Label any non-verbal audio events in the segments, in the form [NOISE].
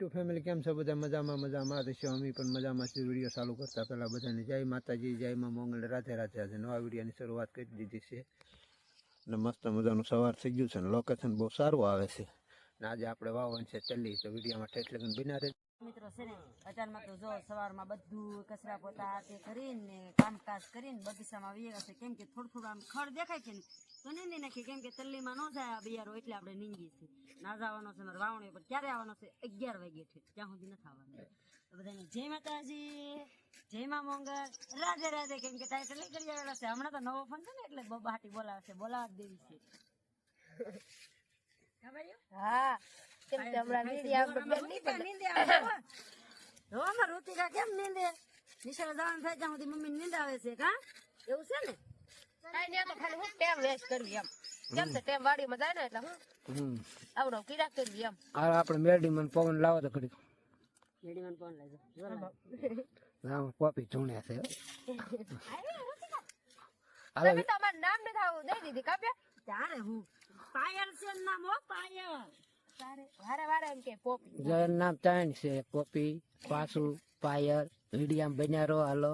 YouTube family કેમ છો? બધા મજામાં મજામાં. તો શું અમે પણ મજામાં છીએ. વીડિયો ચાલુ કરતા પહેલાં બધાને જય માતાજી, જય માં મોંગલ. રાધે રાધે, આજે નવા વિડીયોની શરૂઆત કરી દીધી છે. ને મસ્ત મજાનું સવાર થઈ ગયું છે ને લોકેશન બહુ સારું આવે છે. ને આજે આપણે વાવવાનું છે ચલ્લી તો વિડીયોમાં ઠેઠ લગન બિના રહે મિત્રો છે ને અચારમાં તો જો સવારમાં બધું કચરા પોતા તે કરીને કામકાજ કરીને બગીચામાં વી ગયા છે કેમ કે થોડું થોડું આમ ખડ દેખાય છે ને તો નીંદી નાખી કેમ કે તલ્લીમાં ન જાય આ બિયારો એટલે આપણે નીંગી છે ના જવાનો છે મારે વાવણી પર ક્યારે આવવાનો છે? અગિયાર વાગે છે. ત્યાં સુધી નથી આવવાનું. તો બધાને જય માતાજી જય મા મોંગલ રાધે રાધે. કેમ કે ટાઈટલ લઈ કરી આવેલા છે. હમણાં તો નવો ફોન છે ને એટલે બબાટી બોલાવે છે બોલાવા જ દેવી છે. [LAUGHS] હા. કેમ કે હમણાં નીંદી આપણે બેન નહીં પડે. નીંદે આવે હો. જો અમાર ઋતિકા કેમ નીંદે? નિશાળ જવાનું થાય ત્યાં સુધી મમ્મી નીંદ આવે છે કા? એવું છે ને? કાંઈ તો ખાલી હું ટેમ વેસ્ટ કરવી એમ. કેમ છે ટેમ વાડીમાં જાય ને એટલે હું? આવડો કિરાક કરવી એમ. આ આપણે મેરડીમાં પવન લાવો તો કોપી ચૂણ્યા છે તમે તો નામ નથી આવું દઈ દીધી કાપ્યા ત્યારે હું? પાયલ છે નામ હો પાયલ. વારે વારે એમ કે પોપી. નામ ત્રણ છે પોપી પાસુ પાયર વિડીયામ બન્યારો હાલો.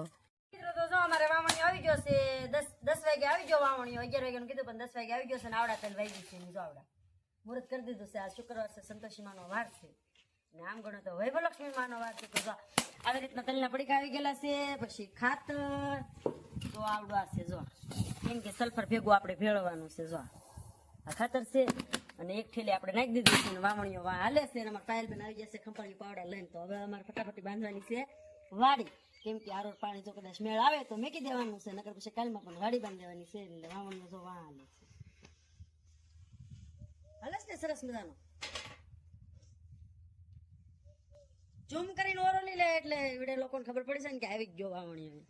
મિત્રો તો જો અમારે વાવણી આવી ગયો છે દસ દસ વાગે આવી ગયો વાવણી અગિયાર વાગ્યાનું કીધું પણ દસ વાગે આવી ગયો છે ને આવડા ત્રણ વાગી છે જો આવડા. મુહૂર્ત કરી દીધું છે આ શુક્રવાર છે સંતોષી માનો વાર છે. ને આમ ગણો તો વૈભવલક્ષ્મી માનો વાર છે તો જો આવી રીતના તલના પડીકા આવી ગયેલા છે પછી ખાતર તો આવડું આ છે જો. કેમ કે સલ્ફર ભેગું આપણે ભેળવવાનું છે જો. આ ખાતર છે અને એક ઠેલી આપણે નાખી દીધી છે વાવણીઓ હાલે છે અમારે પાયલ આવી જશે ખંપાળી પાવડા લઈને. તો હવે અમારે ફટાફટી બાંધવાની છે વાડી. કેમ કે આરોડ પાણી જો કદાચ મેળ આવે તો મેકી દેવાનું છે, નકર પછી કાલમાં પણ વાડી બાંધી છે એટલે વાવણીઓ જો વા હાલે છે. હાલે છે સરસ મજાનો? ઝૂમ કરીને ઓરોલી લે એટલે વિડે લોકોને ખબર પડી છે ને કે આવી ગયો વાવણી હવે.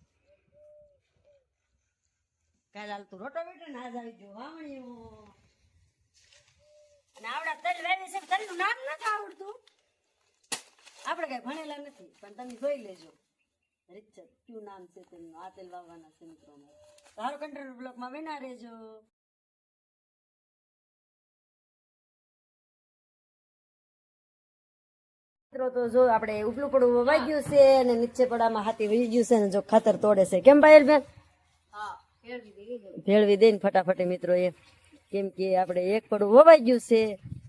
કાલ હાલતું રોટો બેટો ને આજ આવી ગયો વાવણીઓ અને આવડા તલ નામ નથી આવડતું. આપણે કઈ ભણેલા નથી પણ તમે જોઈ લેજો. રીતસર ક્યુ નામ છે તેમનું? આ તેલ વાવવાના છે મિત્રોને તારો કંટ્રોલ બ્લોકમાં વિના રહેજો. મિત્રો તો જો આપણે ઉપલું પડવું વવાઈ ગયું છે અને નીચે પડામાં હાથી વહી ગયું છે ને જો ખાતર તોડે છે. કેમ ભાઈ બેન ભેળવી દઈને ફટાફટ મિત્રો એ કેમ કે આપણે એક પડું વવાઈ ગયું છે.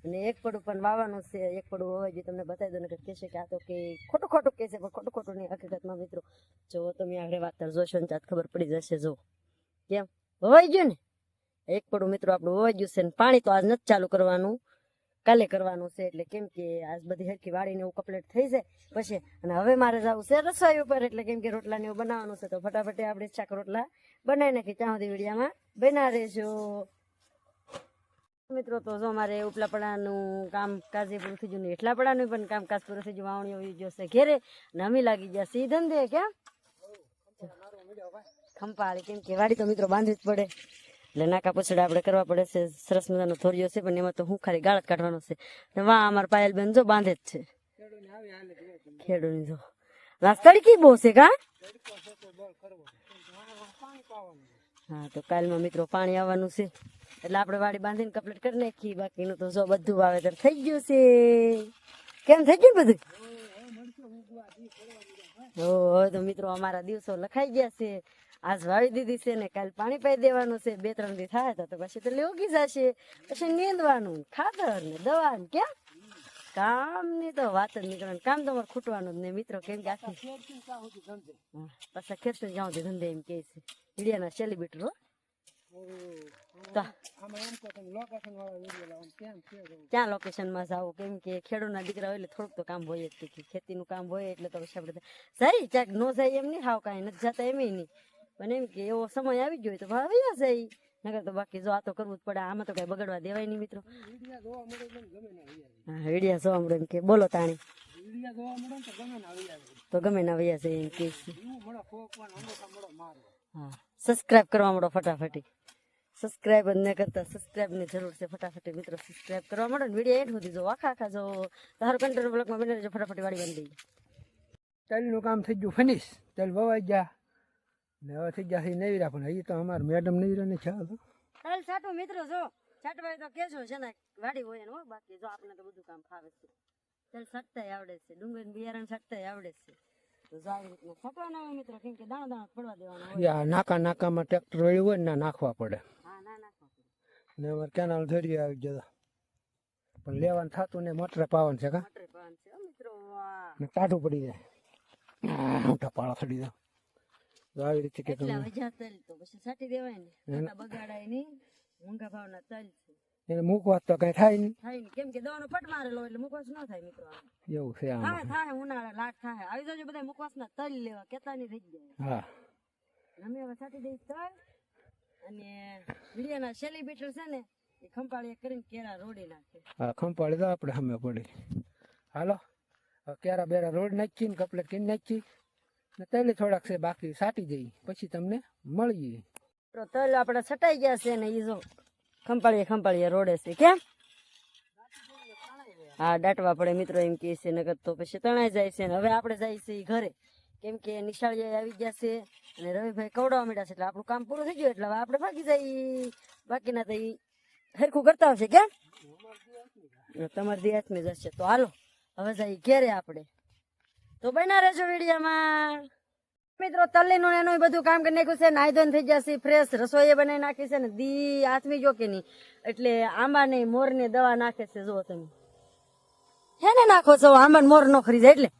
અને એક પડું પણ વાવવાનું છે, એક પડું હોવા ગયું તમને બતાવી દો કે કહેશે કે આ તો કે ખોટું ખોટું કહેશે, પણ ખોટું ખોટું નહીં હકીકતમાં મિત્રો. જો તમે આગળ વાત જોશો ને ત્યાં ખબર પડી જશે, જો. કેમ? વવાઈ ગયું ને? એક પડું મિત્રો આપણું વવાઈ ગયું છે ને પાણી તો આજ નથી ચાલુ કરવાનું. કાલે કરવાનું છે, એટલે કેમ કે આજ બધી હરકી વાળીને એવું કમ્પ્લીટ થઈ જાય. પછી, અને હવે મારે જવું છે રસોઈ ઉપર, એટલે કેમ કે રોટલા ને એવું બનાવવાનું છે, તો ફટાફટ આપણે શાક રોટલા બનાવી નાખી ત્યાં વિડીયામાં બના રહેજો. મિત્રો, તો જો મારે ઉપલાપડાનું કામ કાજે પૂરું થઈ ગયું ને એટલાપડાનું પણ કામકાજ પૂરું થઈ ગયું વાવણીઓ આવી ગયો છે ઘેરે ને અમે લાગી ગયા સી ધંધે કેમ ખંપાળી કેમ કે વાડી તો મિત્રો બાંધવી જ પડે. એટલે નાકા પછડા આપણે કરવા પડે છે, સરસ મજાનો થોરિયો છે, પણ એમાં તો હું ખાલી ગાળ જ કાઢવાનો છે. ને વાહ, અમારા પાયલ બેન જો બાંધે જ છે. ખેડૂની જો. રાસ તડકી બહુ છે, કા? હા, તો કાલમાં મિત્રો પાણી આવવાનું છે. એટલે આપણે વાડી બાંધીને કમ્પ્લીટ કરી નાખી બાકીનું તો જો બધું વાવેતર થઈ ગયું છે. કેમ થઈ ગયું બધું? હવે તો મિત્રો અમારા દિવસો લખાઈ ગયા છે. આજ વાવી દીધી છે ને કાલ પાણી પાઈ દેવાનું છે. બે ત્રણ દી થાય તો પછી તો ઉગી જશે? પછી નીંદવાનું, ખાતર ને દવા ને ક્યાં? કામની તો વાત જ નીકળે કામ તો અમારે ખૂટવાનું જ નહીં. મિત્રો કેમ કે આખી પાછા ખેતર જાઉં તે ધંધે એમ કે છે. ઇડિયાના સેલિબ્રિટી હો. ક્યાં લોકેશનમાં જાવ? કેમ કે ખેડૂતના દીકરા હોય એટલે થોડુંક તો કામ હોય જ ખેતીનું કામ હોય એટલે તો આપણે જાય. ક્યાંક ન જાય એમ નહીં, હાવ કાંઈ નથી જતા એમ નહીં. પણ એમ કે એવો સમય આવી ગયો હોય તો ભાવ્યા જાય. નકર તો બાકી જો આ તો કરવું જ પડે આમાં તો કઈ બગડવા દેવાય નહીં મિત્રો. હા વિડિયા જોવા મળે એમ કે બોલો તાણી. તો ગમે ના વૈયા છે એમ કે હા સબસ્ક્રાઇબ કરવા મળો ફટાફટી. સબસ્ક્રાઇબ જ ન કરતા સબસ્ક્રાઇબની જરૂર છે ફટાફટી મિત્રો સબસ્ક્રાઇબ કરવા મળો ને વીડિયો એન્ડ સુધી જો આખા આખા જો તારો કંટ્રોલ બ્લોકમાં બને ફટાફટ વાળી બાંધી દઈએ તેલનું કામ થઈ ગયું ફિનિશ. તેલ વવાઈ ગયા. ને હવે થઈ ગયા છે નવીરા પણ હજી તો અમારે મેડમ નવીરા ને ખ્યાલ ચાલ છાટો મિત્રો જો છાટવાય તો કેજો છે ને વાડી હોય ને હો બાકી જો આપણે તો બધું કામ ફાવે છે. તલ સટતાય આવડે છે ડુંગળી બિયારણ સટતાય આવડે છે. નાકા નાકામાં ટ્રેક્ટર વળ્યું હોય ને નાખવા પડે. ના અમારે કેનાલ ધરી આવી જતા પણ લેવાનું થતું ને મોટર પાવાનું છે કા? ને પડી જાય. મોટા પાળા ચડી જાય આવી રીતે કે તમે હજાર તલ તો પછી સાટી દેવાય ને. મોટા બગાડાય નહીં. મોંઘા ભાવના તલ છે. એને મૂકવા તો કઈ થાય નહીં. થાય નહીં. કેમ કે દવાનો પટ મારેલો એટલે મૂકવાસ ન થાય મિત્રો એવું છે થાય આમાં. થાય ઉનાળા લાટ થાય. આવી જજો બધા મુખવાસના તલ લેવા. કેતા ની રહી જાય. હા. અમે હવે સાટી દઈ તલ અને વીડિયાના સેલિબ્રેટર છે ને એ ખંપાળી કરીને કેરા રોડી નાખે. હા ખંપાળી તો આપણે સામે પડી. હાલો કેરા બેરા રોડ નાખી ને કપલેટ કીન નાખી. ને તેલે થોડાક છે બાકી સાટી જઈ પછી તમને મળીએ. તો તલ આપણે છટાઈ ગયા છે ને એ જો ખંપાળીએ ખંપાળીએ રોડે છે, કેમ? હા, દાટવા પડે મિત્રો એમ કહે છે નગર તો પછી તણાઈ જાય છે ને હવે આપણે જાય છે ઘરે. કેમ કે નિશાળીએ આવી ગયા છે અને રવિભાઈ કવડાવવા માંડ્યા છે એટલે આપણું કામ પૂરું થઈ ગયું એટલે હવે આપણે ભાગી જાય બાકીના તો એ હરખું કરતા હશે કેમ? તમારી દી હાથમાં જશે તો હાલો, હવે જાય ઘેરે આપણે. તો બના રહેજો વિડીયોમાં. મિત્રો, તલ્લીનું એનું બધું કામ કરી નાખ્યું છે નાઈ ધોઈને થઈ જશે ફ્રેશ રસોઈ બનાવી નાખી છે ને દી આથમી જો કે નહીં? એટલે આંબા ને મોર ને દવા નાખે છે જો તમે. હે ને નાખો છો? આંબા ને મોર નો ખરી જાય એટલે.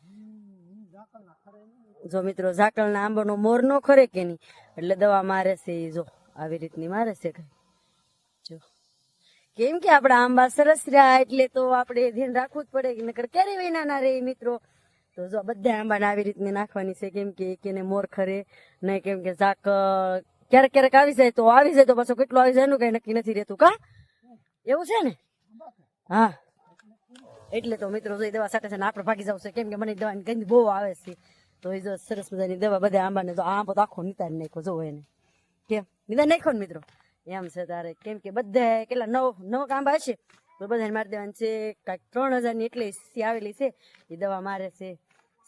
જો મિત્રો ઝાકળ ના આંબા નો મોર નો ખરે કે નહીં? એટલે દવા મારે છે એ જો, આવી રીતની મારે છે કઈ જો. કેમ કે આપડા આંબા સરસ રહ્યા, એટલે તો આપણે ધ્યાન રાખવું જ પડે. નકર ક્યારે વિના ના રે મિત્રો? તો જો બધા આંબાને આવી રીતની નાખવાની છે, કેમ કે એને મોર ખરે, નહીં કેમ કે ઝાક ક્યારેક ક્યારેક આવી જાય તો આવી જાય તો પાછો કેટલો આવી જાય એનું કઈ નક્કી નથી રહેતું. કા? એવું છે ને? હા. એટલે તો મિત્રો જો દવા સાથે છે ને ભાગી જવું છે. કેમ કે મને દવાની ગંધ બહુ આવે છે. તો એ જો સરસ મજાની દવા બધા આંબાને તો આંબો તો આખો નિતાર નાખ્યો જો એને. કેમ? નિતાર નાખ્યો ને મિત્રો? એમ છે તારે. કેમ કે બધા કેટલા નવ નવ આંબા હશે? તો બધાને મારી દેવાની છે, કાંઈક ત્રણ હજારની એટલી આવેલી છે. એ દવા મારે છે.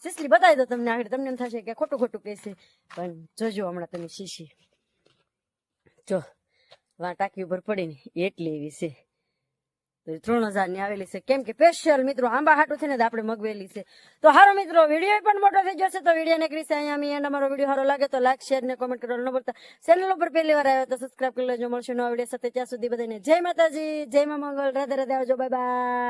શીશલી બતાવી દો તમને આગળ, તમને એમ થશે કે ખોટું ખોટું કહેશે પણ જોજો હમણાં તમે શીશી. જો વા ટાંકી ઉપર પડીને એટલી એવી છે. ત્રણ હજારની આવેલી છે. કેમ કે સ્પેશિયલ મિત્રો, આંબા હાટું છે ને આપણે મગવેલી છે. તો હારો મિત્રો, વીડિયો પણ મોટો થઈ જશે તો વીડિયો ને છે અહીંયા એન્ડ અમારો વીડિયો સારો લાગે તો લાઈક શેર ને કોમેન્ટ કરવાનું ન ભૂલતા. ચેનલ ઉપર પહેલી વાર આવ્યો તો સબસ્ક્રાઈબ કરી લેજો, મળશે નવા વીડિયો સાથે. ત્યાં સુધી બધાને જય માતાજી, જય મા મંગલ, રાધે રાધે આવજો બાય બાય